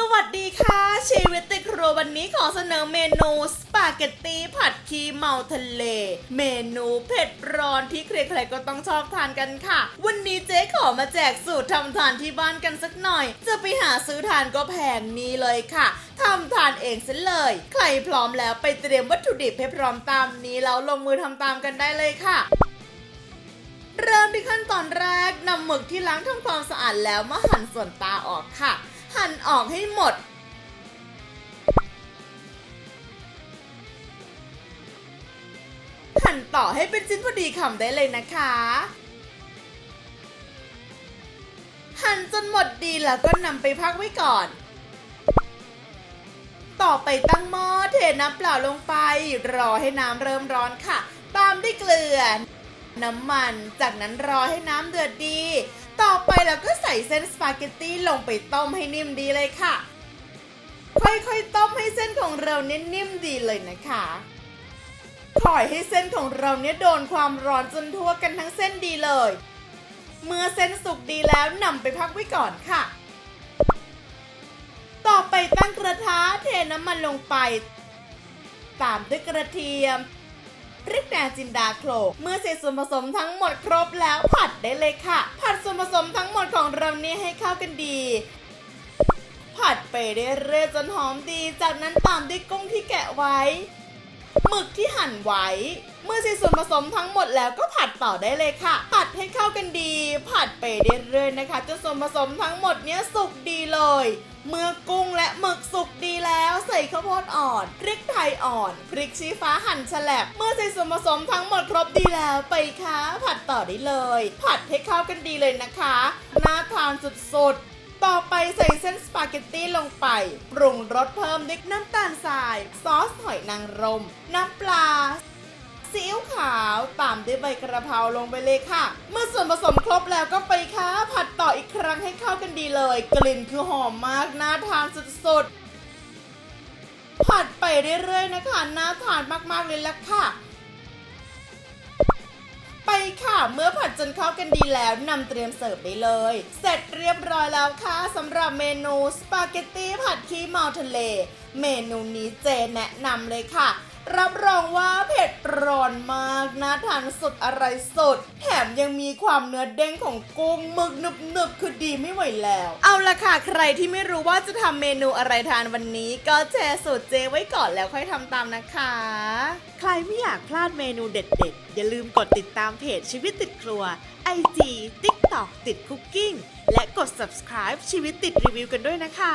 สวัสดีค่ะ ชีวิตติดครัววันนี้ขอเสนอเมนูสปาเกตตีผัดคีเมาทะเล เมนูเผ็ดร้อนที่ใครๆก็ต้องชอบทานกันค่ะ วันนี้เจ๊ขอมาแจกสูตรทำทานที่บ้านกันสักหน่อย จะไปหาซื้อทานก็แพงนี้เลยค่ะทำทานเองซะเลย ใครพร้อมแล้วไปเตรียมวัตถุดิบให้พร้อมตามนี้แล้วลงมือทำตามกันได้เลยค่ะเริ่มที่ขั้นตอนแรกนำหมึกที่ล้างทำความสะอาดแล้วมาหั่นส่วนตาออกค่ะ ออกให้หมด หั่นต่อให้เป็นชิ้นพอดีคำได้เลยนะคะ หั่นจนหมดดีแล้วก็นำไปพักไว้ก่อน ต่อไปตั้งหม้อเทน้ำเปล่าลงไป รอให้น้ำเริ่มร้อนค่ะ ตามด้วยเกลือ น้ำมัน จากนั้นรอให้น้ำเดือดดี ต่อไปเราก็ใส่เส้นสปาเกตตี้ลงไปต้มให้นิ่มดีเลยค่ะ ค่อยๆ ต้มให้เส้นของเราเนี้นิ่มดีเลยนะคะปล่อยให้เส้นของเราเนี้ยโดนความร้อนจนทั่วกันทั้งเส้นดีเลย เมื่อเส้นสุกดีแล้วนำไปพักไว้ก่อนค่ะ ต่อไปตั้งกระทะเทน้ำมันลงไป ตามด้วยกระเทียม พริกแดงจินดาโขลก เมื่อเสร็จส่วนผสมทั้งหมดครบแล้วผัดได้เลยค่ะ ผัดส่วนผสมทั้งหมดของเรานี้ให้เข้ากันดี ผัดไปเรื่อยๆจนหอมดี จากนั้นตามด้วยกุ้งที่แกะไว้หมึกที่หั่นไว้ เมื่อเสร็จส่วนผสมทั้งหมดแล้วก็ผัดต่อได้เลยค่ะ ผัดให้เข้ากันดี ผัดไปเรื่อยๆนะคะจนส่วนผสมทั้งหมดเนี้ยสุกดีเลย เมื่อกุ้งและหมึกสุกดีแล้วใส่ข้าวโพดอ่อนพริกไทยอ่อนพริกชี้ฟ้าหั่นฉลบเมื่อใส่ส่วนผสมทั้งหมดครบดีแล้วไปค่ะผัดต่อได้เลย ผัดให้เข้ากันดีเลยนะคะน่าทานสุดๆต่อไปใส่เส้นสปาเกตตี้ลงไป ปรุงรสเพิ่มด้วยน้ำตาลทราย ซอสหอยนางรม น้ำปลา ซีอิ๊วขาวตามด้วยใบกระเพราลงไปเลยค่ะ เมื่อส่วนผสมครบแล้วก็ไปค่ะ ผัดต่ออีกครั้งให้เข้ากันดีเลย กลิ่นคือหอมมากน่าทานสุดๆ ผัดไปเรื่อยๆนะคะน่าทานมากๆเลยล่ะค่ะ ไปค่ะเมื่อผัดจนเข้ากันดีแล้วนำเตรียมเสิร์ฟได้เลย เสร็จเรียบร้อยแล้วค่ะสำหรับเมนูสปาเกตตี้ผัดขี้เมาทะเล เมนูนี้เจแนะนำเลยค่ะ รับรองว่าเผ็ด อนมากน่าทานสุดอะไรสุด แถมยังมีความเนื้อเด้งของกุ้งหมึกหนึบๆคือดีไม่ไหวแล้ว เอาละค่ะ ใครที่ไม่รู้ว่าจะทำเมนูอะไรทานวันนี้ ก็แชร์สูตรเจไว้ก่อนแล้วค่อยทำตามนะคะ ใครไม่อยากพลาดเมนูเด็ดๆ อย่าลืมกดติดตามเพจชีวิตติดครัว IG TikTok ติดคุกกิ้งและกด subscribe ชีวิตติดรีวิวกันด้วยนะคะ